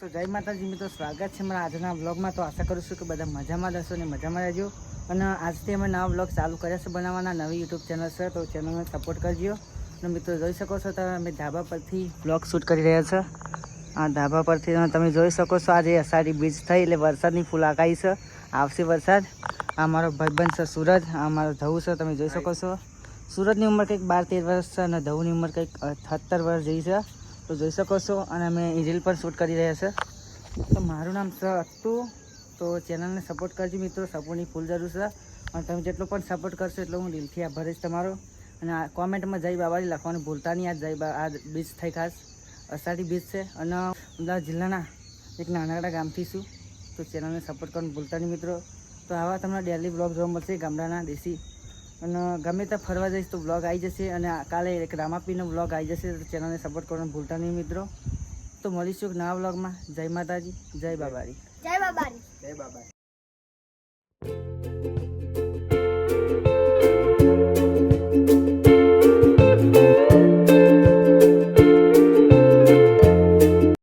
તો જય માતાજી મિત્રો, સ્વાગત છે મારા આજના વ્લોગમાં. તો આશા કરું છું કે બધા મજામાં રહેશો અને મજામાં રહેજો. અને આજથી અમે નવા વ્લોગ ચાલુ કર્યા છે બનાવવાના, નવી યુટ્યુબ ચેનલ છે, તો ચેનલને સપોર્ટ કરજો. અને મિત્રો, જોઈ શકો છો તો અમે ધાબા પરથી વ્લોગ શૂટ કરી રહ્યા છે. આ ધાબા પરથી તમે જોઈ શકો છો, આજે અષાઢી બીજ થઈ એટલે વરસાદની ફૂલ આકાઈ છે. આવશે વરસાદ. આ મારો ભાઈબંધ છે સુરજ, આ મારો ધવું છે, તમે જોઈ શકો છો. સુરજની ઉંમર કંઈક બાર તેર વર્ષ છે અને ધવુની ઉંમર કંઈક સત્તર વર્ષ જેવી છે. તો જોઈ શકો છો અને અમે રીલ પણ શૂટ કરી રહ્યા છે. તો મારું નામ છે અત્તુ તો ચેનલને સપોર્ટ કરજો મિત્રો સપોર્ટની ફૂલ જરૂર છે. અને તમે જેટલો પણ સપોર્ટ કરશો એટલો હું દિલથી આભાર રહીશ તમારો. અને કોમેન્ટમાં જય બાબાજી લખવાનું ભૂલતા નહીં. આ જય આ બીચ થઈ ખાસ. અષાઢી બીચ છે. અને અમદાવાદ જિલ્લાના એક નાનકડા ગામથી છું. તો ચેનલને સપોર્ટ કરવાનું ભૂલતા નહીં મિત્રો. તો આવા તમને ડેલી બ્લોગ જોવા મળશે ગામડાના દેશી અને ગમે ત્યાં ફરવા જઈશ તો બ્લોગ આવી જશે અને કાલે એક રામાપીનો બ્લોગ આવી જશે તો ચેનલને સપોર્ટ કરવાનું ભૂલતા નહીં મિત્રો. તો મળીશું એક નવા બ્લોગમાં જય માતાજી જય બાબારી. જય બાબારી. જય બાબા